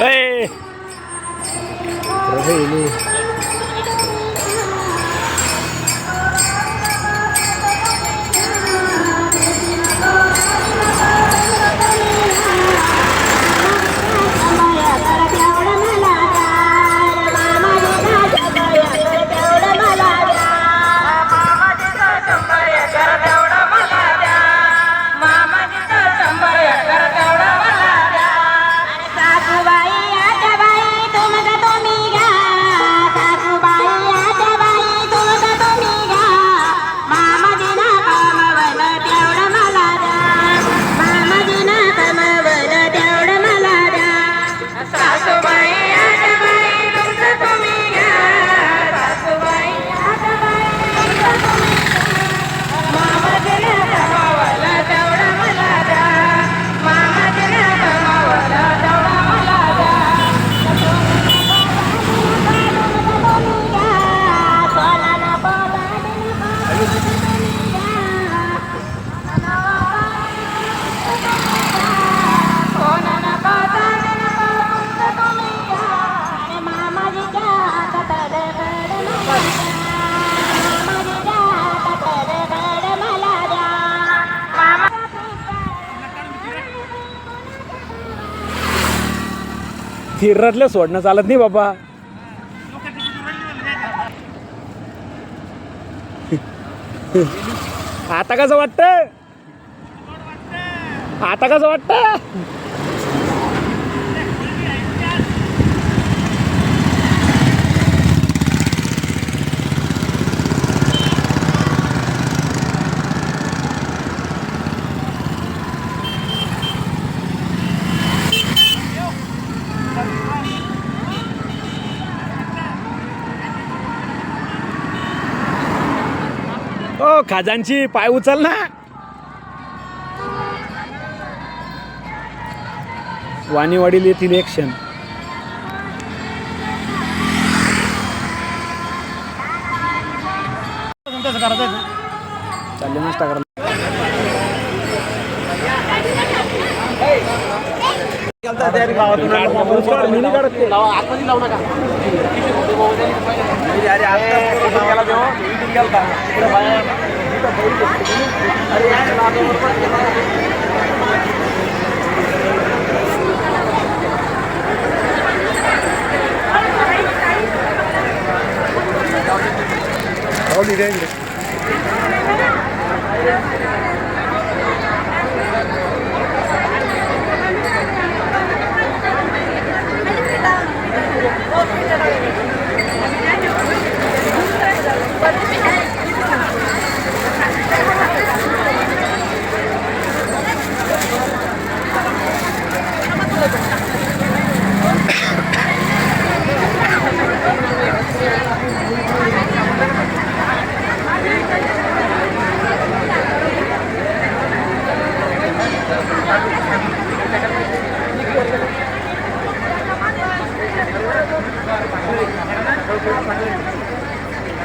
ए. सासूबाई थिरतलं सोडणं चालत नाही बाबा. आता कसं वाटतं आता कसं वाटतं खाजांची पाय उचल ना वाणी वडील येथील एक क्षण चालले नाश्ता करायला मिनी Holiday.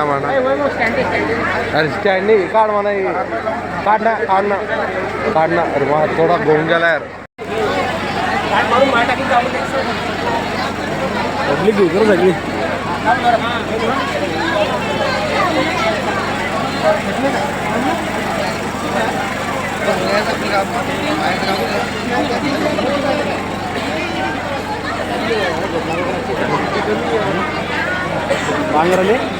काढ ना म्हणा. अरे स्टँडिंग काढ म्हणा हे. काढ ना काढ ना. काढ ना. अरे वा थोडा घेऊन गेला यार. पब्लिक घेऊ कर सगळी. बांगरले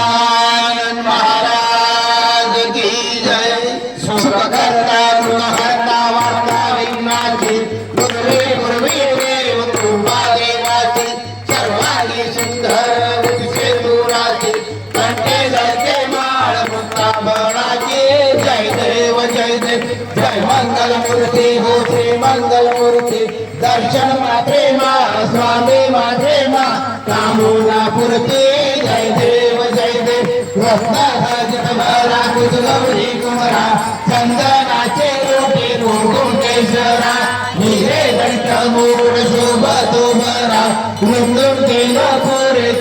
मंगलमूर्ती दर्शन मात्रे मा स्वामी मात्रे मा कामुना पुरती जय देव जय देव. रत्न हजत भरा कुजगौरी कुमरा चंदनाचे रोटे गोकुंटेश्वरा हिरे दंत मूळ शोभ तुमरा वृंदून केलं पुरे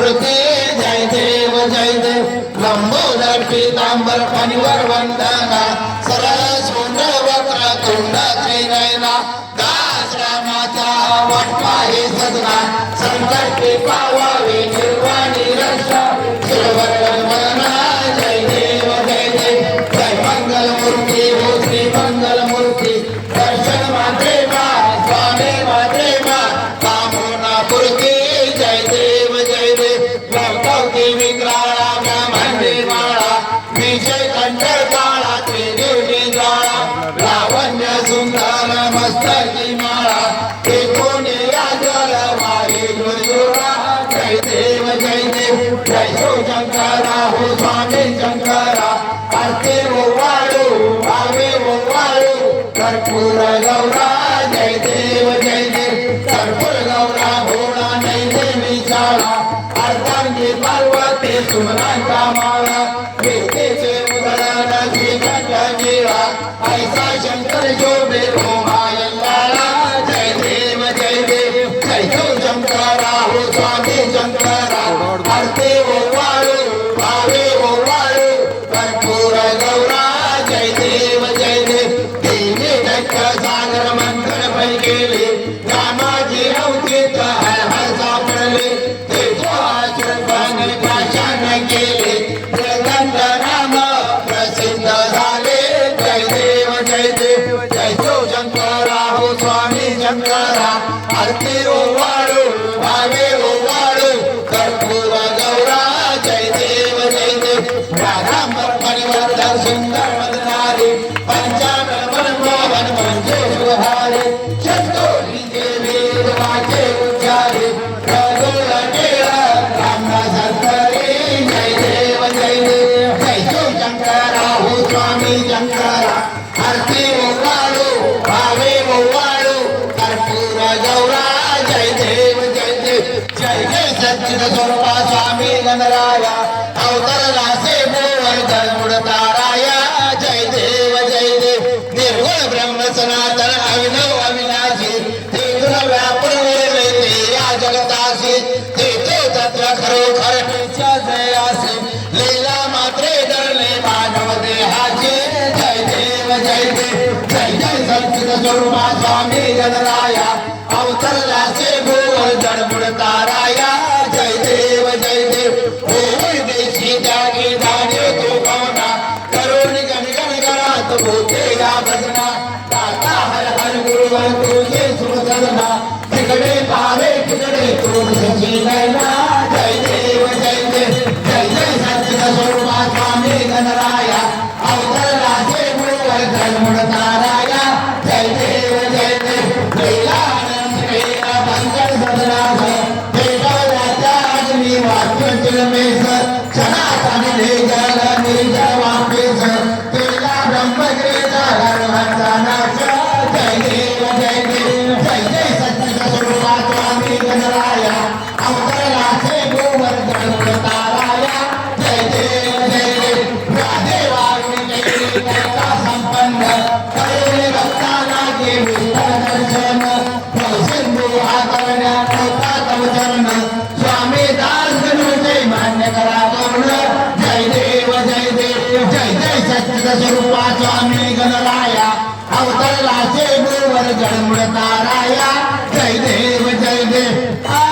मूर्ती जय देव जय देव. लंबोदर पीतांबर पनिवर वंदना. सरस सुंदर वक्र कुंड त्रिनयना दास रामाचा वटवा हे सदना संकट पावावे कंठ काळा त्रिदेवी जाळा लावण्य सुंदर मस्तकी माळा. एकूणी जल वारी गुरुरा जय देव जय देव जय शंकरा हो स्वामी शंकरा. आरती ओवाळू भावे ओवाळू कर्पूर गौरा जय देव जय देव. कर्पूर गौरा भोळा नैदेवी शाळा अर्धांगी पार्वती सुमनांचा माळा. జయ జయ సచ్చిద స్వరూప స్వామి గణరాయ అవతరలాసే म्हणजे जन्मुड ताराया जय देव जय देव। निर्गुण ब्रह्म सनातन अभिनव अविनाशी। तेथून व्यापून ते या जगतासी तेथे तत्र खरोखर जयासी लीला मात्रे धरले मानव देहाचे। जय देव जय देव। जय जय सच्चिद स्वरूपा स्वामी जनराया अवतरला से तिकडे पावे तिकडे तुझी जय जय जय सच्चिद स्वरूपा स्वामी गणराया अवतरला से गुरुवर जन्म ताराया जय देव जय देव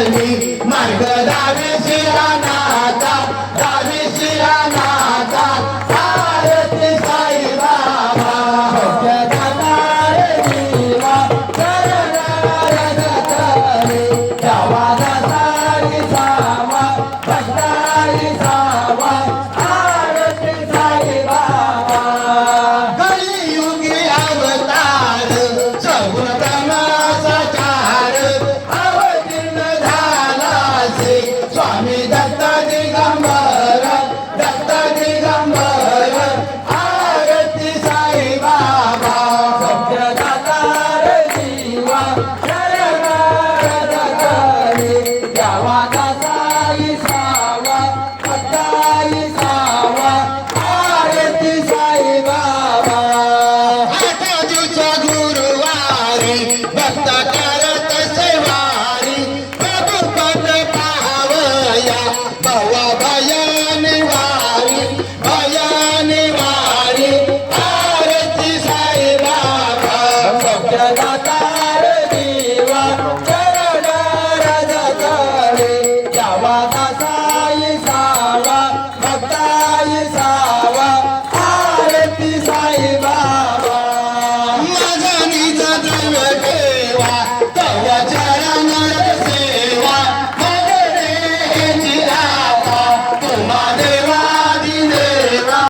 मार्ग दार शिराना